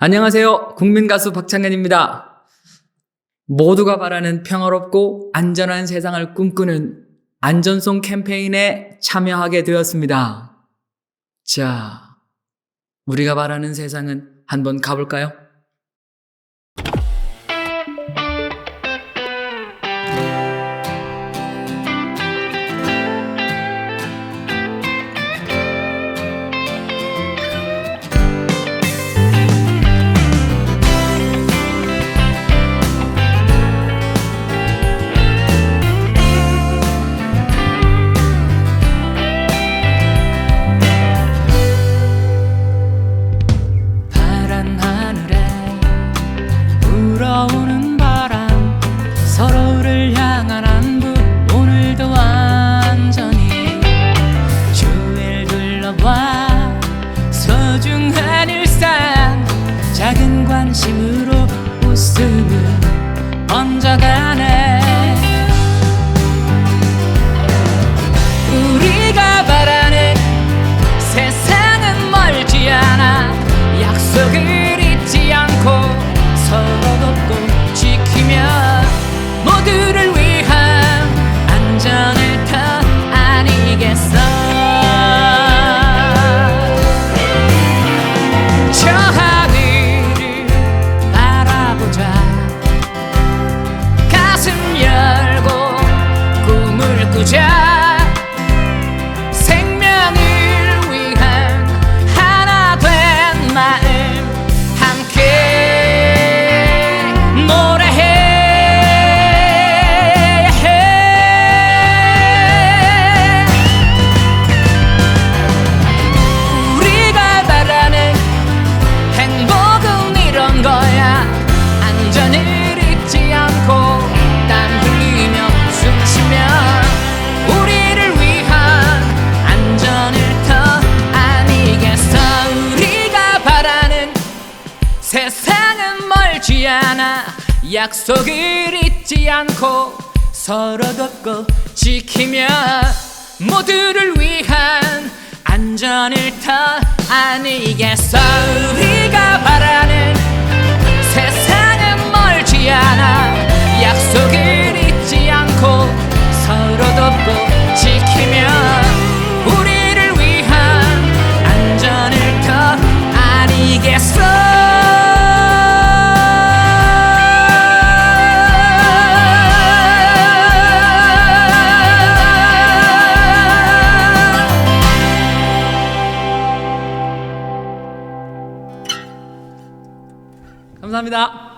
안녕하세요. 국민가수 박창현입니다. 모두가 바라는 평화롭고 안전한 세상을 꿈꾸는 안전송 캠페인에 참여하게 되었습니다. 자, 우리가 바라는 세상은 한번 가볼까요? 꿈 세상은 멀지 않아. 약속을 잊지 않고 서로 돕고 지키며 모두를 위한 안전을 더 아니겠어 감사합니다.